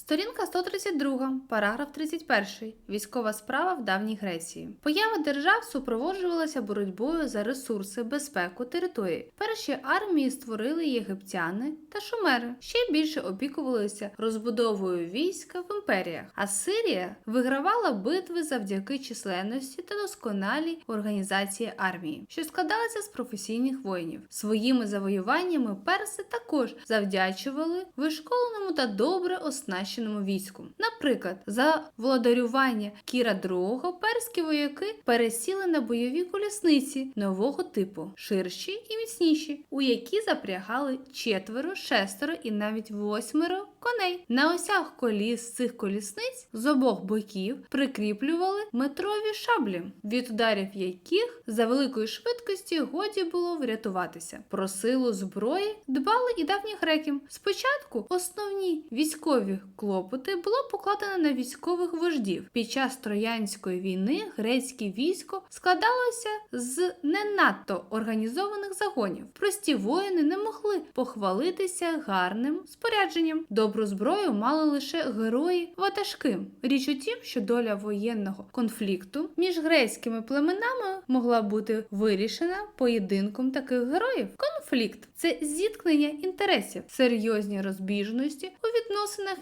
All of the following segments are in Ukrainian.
Сторінка 132, параграф 31. Військова справа в давній Греції. Поява держав супроводжувалася боротьбою за ресурси, безпеку території. Перші армії створили єгиптяни та шумери. Ще більше опікувалися розбудовою війська в імперіях. А Сирія вигравала битви завдяки численності та досконалій організації армії, що складалася з професійних воїнів. Своїми завоюваннями перси також завдячували вишколеному та добре оснащеному війську. Наприклад, за владарювання Кіра II перські вояки пересіли на бойові колісниці нового типу, ширші і міцніші, у які запрягали четверо, шестеро і навіть восьмеро коней. На осях коліс цих колісниць з обох боків прикріплювали метрові шаблі, від ударів яких за великої швидкості годі було врятуватися. Про силу зброї дбали і давні греки. Спочатку основні військові клопоти було покладено на військових вождів. Під час Троянської війни грецьке військо складалося з не надто організованих загонів. Прості воїни не могли похвалитися гарним спорядженням. Добру зброю мали лише герої ватажки. Річ у тім, що доля воєнного конфлікту між грецькими племенами могла бути вирішена поєдинком таких героїв. Конфлікт це зіткнення інтересів, серйозні розбіжності у відносинах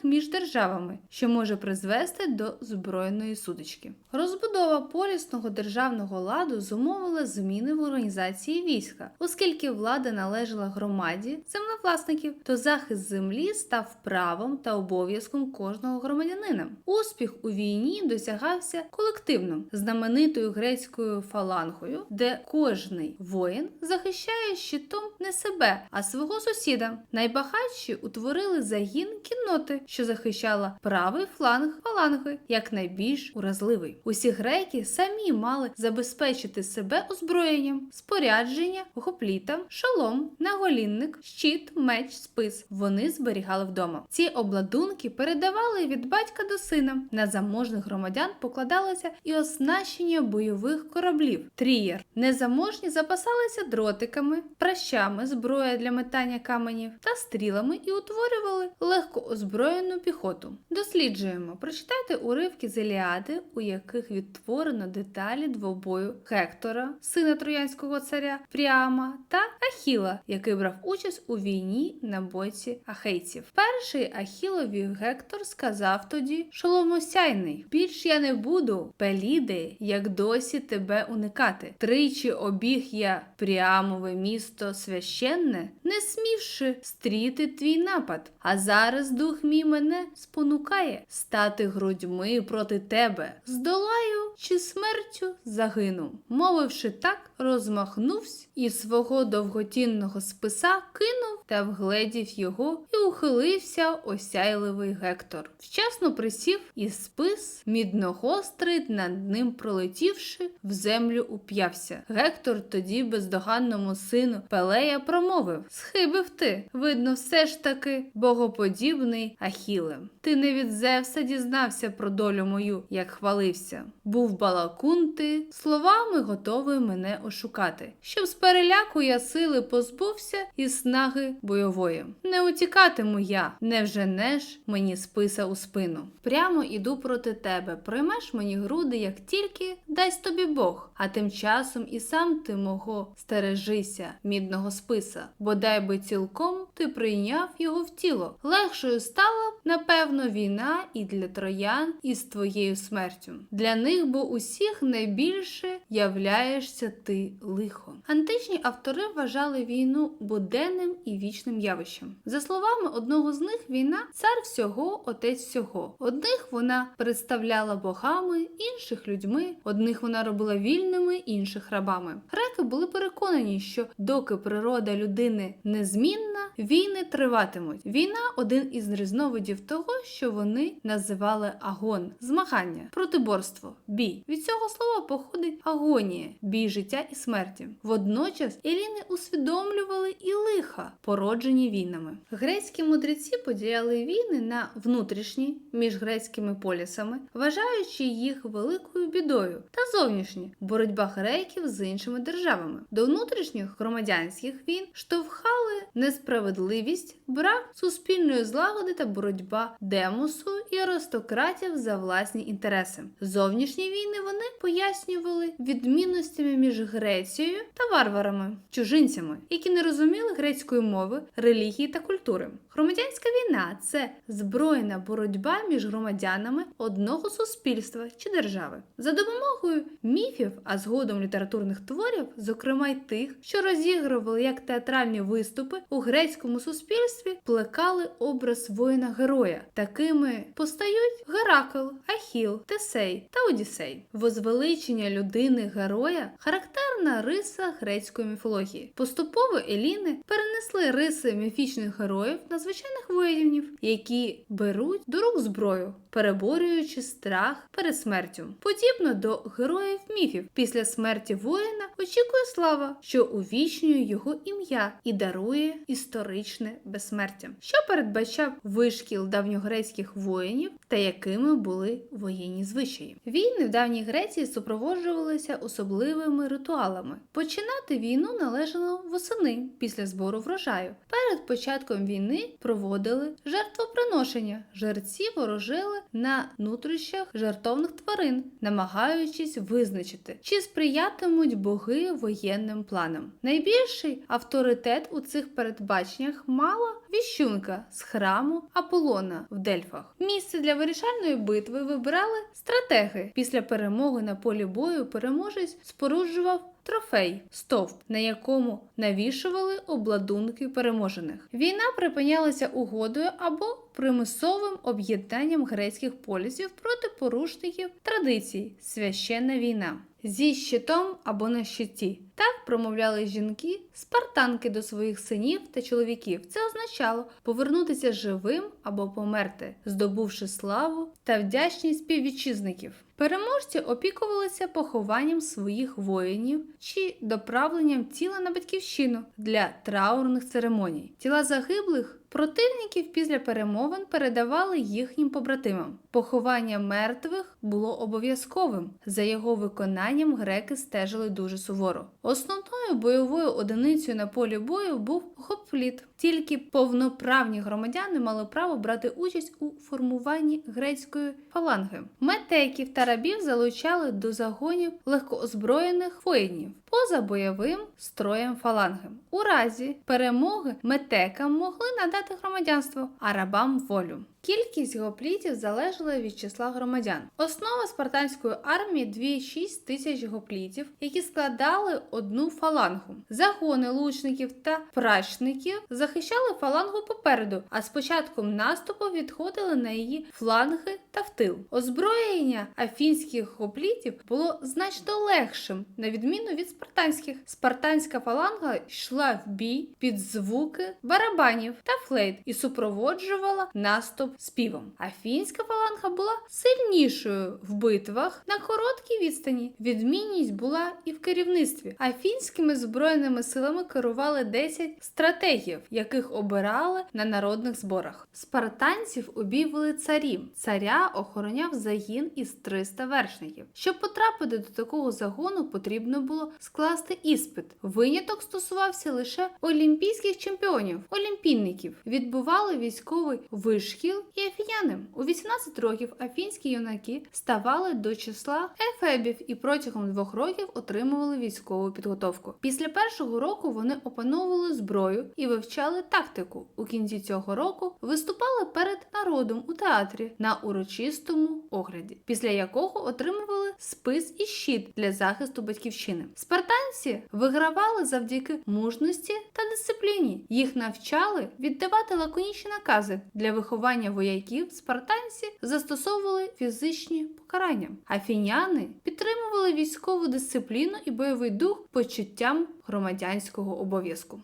між державами, що може призвести до збройної сутички. Розбудова полісного державного ладу зумовила зміни в організації війська, оскільки влада належала громаді землевласників, то захист землі став правом та обов'язком кожного громадянина. Успіх у війні досягався колективно, знаменитою грецькою фалангою, де кожний воїн захищає щитом не себе, а свого сусіда. Найбагатші утворили загін кінноти, що захищала правий фланг фаланги, як найбільш уразливий. Усі греки самі мали забезпечити себе озброєнням, спорядження, гопліта, шолом, наголінник, щит, меч, спис. Вони зберігали вдома. Ці обладунки передавали від батька до сина. На заможних громадян покладалося і оснащення бойових кораблів. Трієр. Незаможні запасалися дротиками, пращами, зброя для метання каменів та стрілами і утворювали легко озброєну піхоту. Досліджуємо, прочитайте уривки з Еліади, у яких відтворено деталі двобою Гектора, сина троянського царя Пріама та Ахіла, який брав участь у війні на боці ахейців. Перший Ахілові Гектор сказав тоді Шоломосяйний: Більш я не буду, Пеліде, як досі тебе уникати. Тричі обіг я Пріамове місто священне, не смівши стріти твій напад. А зараз дух мій мене спонукає стати грудьми проти тебе. Здолаю чи смертю загину. Мовивши так, розмахнувся і свого довготінного списа кинув та вгледів його і ухилився осяйливий Гектор. Вчасно присів і спис мідногострий над ним пролетівши, в землю уп'явся. Гектор тоді бездоганному сину Пелея промовив: Схибив ти, видно, все ж таки богоподібний Ахіле. Ти не від Зевса дізнався про долю мою, як хвалився. Був балакун ти, словами готовий мене ошукати, щоб з переляку я сили позбувся і снаги бойової. Не утікатиму я, не вженеш мені списа у спину. Прямо іду проти тебе, проймеш мені груди, як тільки дасть тобі Бог, а тим часом і сам ти мого стережися, мідного списа, бодай би цілком ти прийняв його в тіло. Легшою стала, напевно, війна і для троян із твоєю смертю. Для них бо усіх найбільше являєшся ти лихо. Античні автори вважали війну буденним і вічним явищем. За словами одного з них, війна цар всього, отець всього. Одних вона представляла богами, інших людьми, одних вона робила вільними, інших рабами. Греки були переконані, що доки природа людини незмінна, війни триватимуть. Війна один із різновидів того, що вони називали агон змагання, протиборство, бій. Від цього слова походить агонія, бій життя і смерті. Водночас еліни усвідомлювали і лиха, породжені війнами. Грецькі мудреці поділяли війни на внутрішні між грецькими полісами, вважаючи їх великою бідою, та зовнішні боротьба греків з іншими державами. До внутрішніх громадянських війн штовхали несправедливість, брак суспільної злагоди та боротьба демосу і аристократів за власні інтереси. Зовнішні війни вони пояснювали відмінностями між Грецією та варварами, чужинцями, які не розуміли грецької мови, релігії та культури. Громадянська війна це збройна боротьба між громадянами одного суспільства чи держави. За допомогою міфів, а згодом літературних творів, зокрема й тих, що розігрували як театральні виступи у грецькому суспільстві, плекали образ воїна-героя. Такими постають Геракл, Ахіл, Тесей та Одіссей. Возвеличення людини героя характерна риса грецької міфології. Поступово еліни перенесли риси міфічних героїв на звичайних воїнів, які беруть до рук зброю, переборюючи страх перед смертю. Подібно до героїв міфів, після смерті воїна очікує слава, що увічнює його ім'я і дарує історичне безсмертя, що передбачав вишкіл давньогрецьких воїнів та якими були воєнні звичаї. Війни в давній Греції супроводжувалися особливими ритуалами. Починати війну належало восени після збору врожаю. Перед початком війни проводили жертвоприношення. Жерці ворожили на нутрищах жертовних тварин, намагаючись визначити, чи сприятимуть боги воєнним планам. Найбільший авторитет у цих передбаченнях мала віщунка з храму Аполлона в Дельфах. Місце для вирішальної битви вибирали стратеги. Після перемоги на полі бою переможець споруджував трофей стовп, на якому навішували обладунки переможених. Війна припинялася угодою або примусовим об'єднанням грецьких полісів проти порушників традицій священна війна. Зі щитом або на щиті. Так промовляли жінки, спартанки до своїх синів та чоловіків. Це означало повернутися живим або померти, здобувши славу та вдячність співвітчизників. Переможці опікувалися похованням своїх воїнів чи доправленням тіла на батьківщину для траурних церемоній. Тіла загиблих Противників після перемовин передавали їхнім побратимам. Поховання мертвих було обов'язковим. За його виконанням греки стежили дуже суворо. Основною бойовою одиницею на полі бою був гопліт. Тільки повноправні громадяни мали право брати участь у формуванні грецької фаланги. Метеків та рабів залучали до загонів легкоозброєних воїнів поза бойовим строєм фаланги. У разі перемоги метекам могли надати громадянство, а рабам волю. Кількість гоплітів залежала від числа громадян. Основа спартанської армії 2,6 тисяч гоплітів, які складали одну фалангу. Загони лучників та прачників захищали фалангу попереду, а з початком наступу відходили на її фланги та в тил. Озброєння афінських гоплітів було значно легшим, на відміну від спартанських. Спартанська фаланга йшла в бій під звуки барабанів та флейт і супроводжувала наступ співом. А фінська фаланга була сильнішою в битвах на короткій відстані. Відмінність була і в керівництві. А фінськими збройними силами керували 10 стратегів, яких обирали на народних зборах. Спартанців обійвали царі. Царя охороняв загін із 300 вершників. Щоб потрапити до такого загону, потрібно було скласти іспит. Виняток стосувався лише олімпійських чемпіонів, олімпійників. Відбували військовий вишкіл і афіняни. У 18 років афінські юнаки ставали до числа ефебів і протягом двох років отримували військову підготовку. Після першого року вони опановували зброю і вивчали тактику. У кінці цього року виступали перед народом у театрі на урочистому огляді, після якого отримували спис і щит для захисту батьківщини. Спартанці вигравали завдяки мужності та дисципліні. Їх навчали віддавати лаконічні накази для виховання вояків. Спартанці застосовували фізичні покарання. Афіняни підтримували військову дисципліну і бойовий дух почуттям громадянського обов'язку.